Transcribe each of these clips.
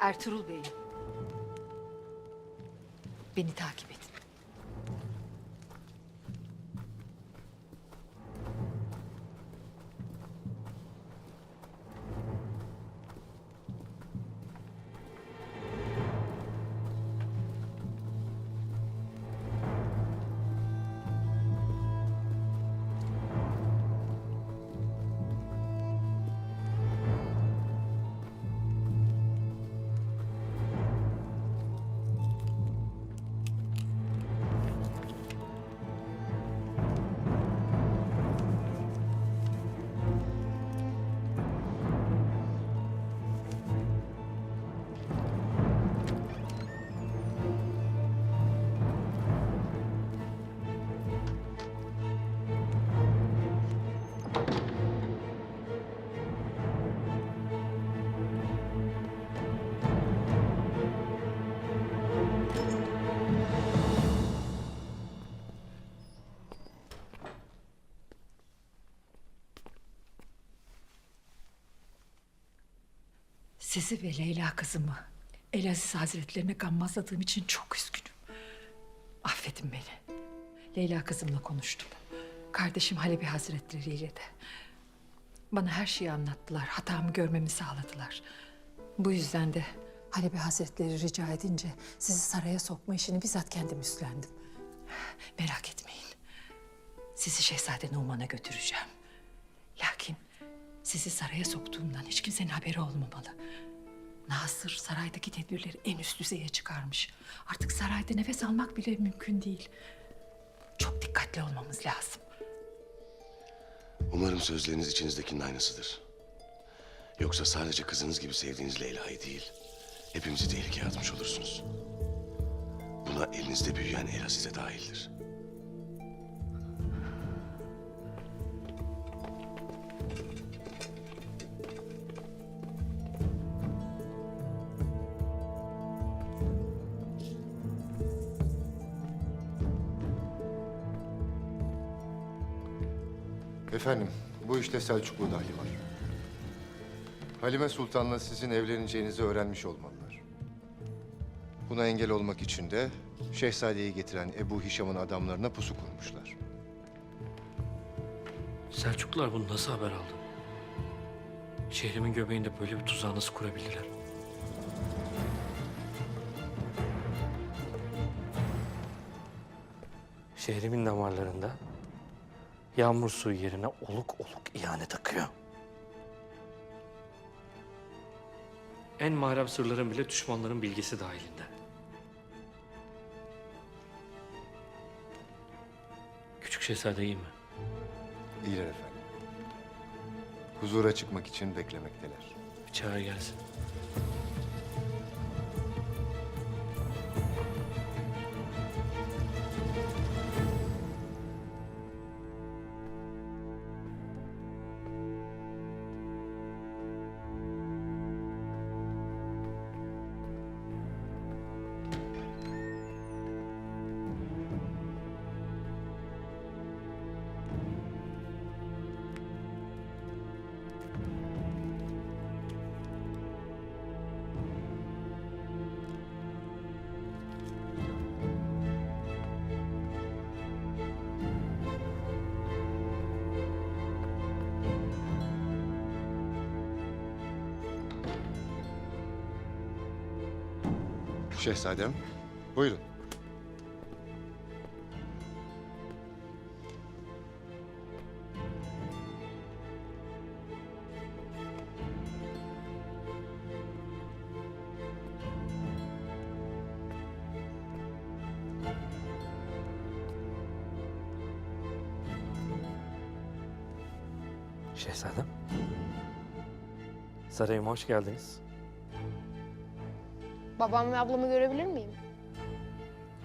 Ertuğrul Bey'im. Beni takip edin. Sizi ve Leyla kızımı Elaziz Hazretlerine gammazladığım için çok üzgünüm. Affedin beni. Leyla kızımla konuştum. Kardeşim Halebi Hazretleri ile de. Bana her şeyi anlattılar. Hatamı görmemi sağladılar. Bu yüzden de Halebi Hazretleri rica edince sizi saraya sokma işini bizzat kendim üstlendim. Merak etmeyin. Sizi Şehzade Numan'a götüreceğim. Lakin sizi saraya soktuğumdan hiç kimsenin haberi olmamalı. Nasır saraydaki tedbirleri en üst düzeye çıkarmış. Artık sarayda nefes almak bile mümkün değil. Çok dikkatli olmamız lazım. Umarım sözleriniz içinizdekinin aynısıdır. Yoksa sadece kızınız gibi sevdiğiniz Leyla'yı değil, hepimizi tehlikeye atmış olursunuz. Buna elinizde büyüyen Ela size dahildir. Efendim, bu işte Selçuklu dahi var. Halime Sultan'la sizin evleneceğinizi öğrenmiş olmalılar. Buna engel olmak için de Şehzade'yi getiren Ebu Hişam'ın adamlarına pusu kurmuşlar. Selçuklular bunu nasıl haber aldı? Şehrimin göbeğinde böyle bir tuzağı nasıl kurabilirler? Şehrimin damarlarında yağmur suyu yerine oluk oluk ihanet akıyor. En mahrem sırların bile düşmanların bilgisi dahilinde. Küçük şehzade iyi mi? İyiler efendim. Huzura çıkmak için beklemekteler. Bir çağır gelsin. Şehzadem, buyurun. Şehzadem. Sarayıma hoş geldiniz. Babam ve ablamı görebilir miyim?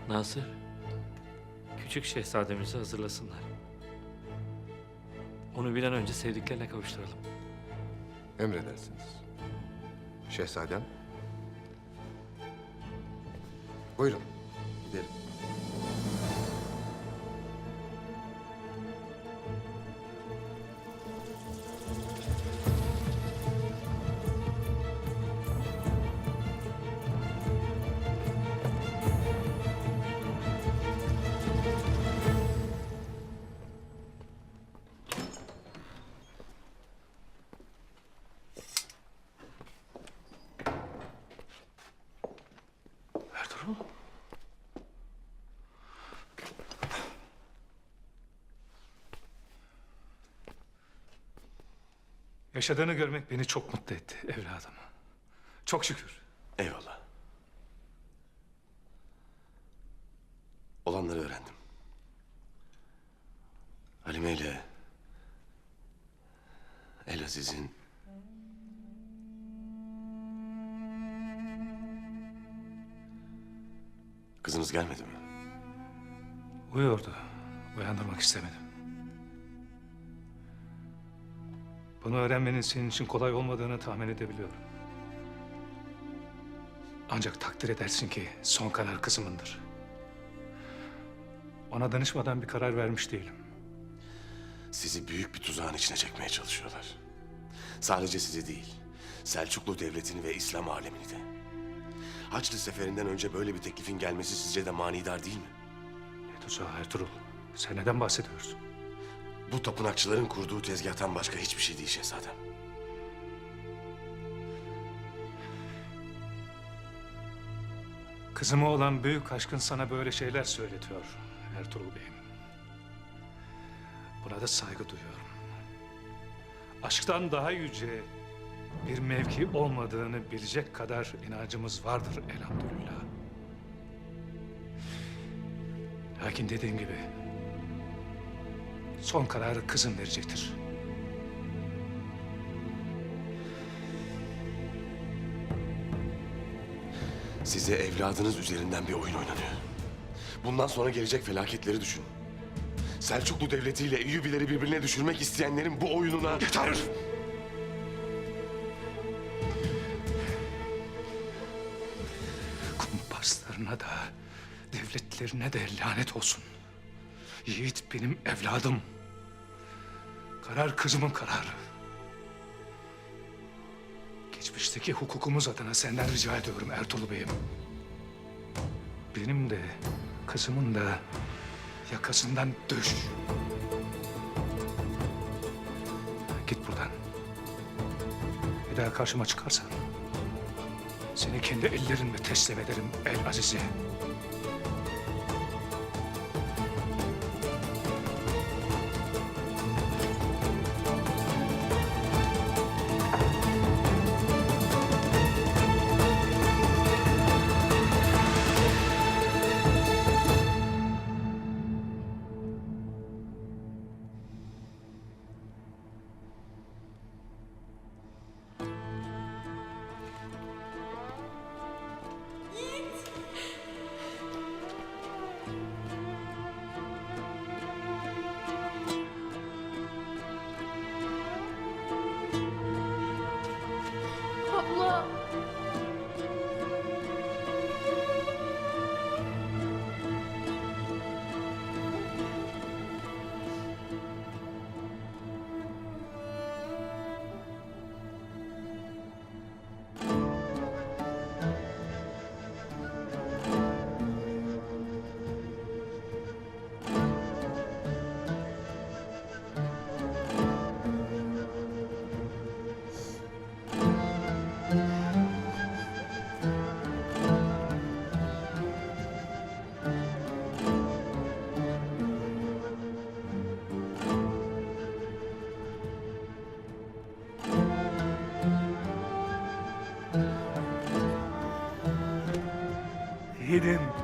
Nasır, küçük şehzademizi hazırlasınlar. Onu bir an önce sevdiklerine kavuşturalım. Emredersiniz. Şehzadem. Buyurun, gidelim. Yaşadığını görmek beni çok mutlu etti evladım. Çok şükür. Eyvallah. Olanları öğrendim. Halime ile Elaziz'in Kızınız gelmedi mi? Uyuyordu. Uyandırmak istemedim. Bunu öğrenmenin senin için kolay olmadığını tahmin edebiliyorum. Ancak takdir edersin ki son karar kızımındır. Ona danışmadan bir karar vermiş değilim. Sizi büyük bir tuzağın içine çekmeye çalışıyorlar. Sadece sizi değil, Selçuklu Devleti'ni ve İslam alemini de. Haçlı Seferinden önce böyle bir teklifin gelmesi sizce de manidar değil mi? Ne tuzağı Ertuğrul? Sen neden bahsediyorsun? Bu tapınakçıların kurduğu tezgahtan başka hiçbir şey değil şehzadem. Kızıma olan büyük aşkın sana böyle şeyler söyletiyor Ertuğrul Bey'im. Buna da saygı duyuyorum. Aşktan daha yüce bir mevki olmadığını bilecek kadar inancımız vardır elhamdülillah. Lakin dediğim gibi son kararı kızım verecektir. Size evladınız üzerinden bir oyun oynanıyor. Bundan sonra gelecek felaketleri düşün. Selçuklu Devleti ile Eyyubileri birbirine düşürmek isteyenlerin bu oyununa... Yeter! Kumpaslarına da, devletlerine de lanet olsun. Yiğit benim evladım. Karar kızımın kararı. Geçmişteki hukukumuz adına senden rica ediyorum Ertuğrul Bey'im. Benim de kızımın da yakasından düş. Git buradan. Bir daha karşıma çıkarsan seni kendi ellerimle teslim ederim El Aziz'e. hidden.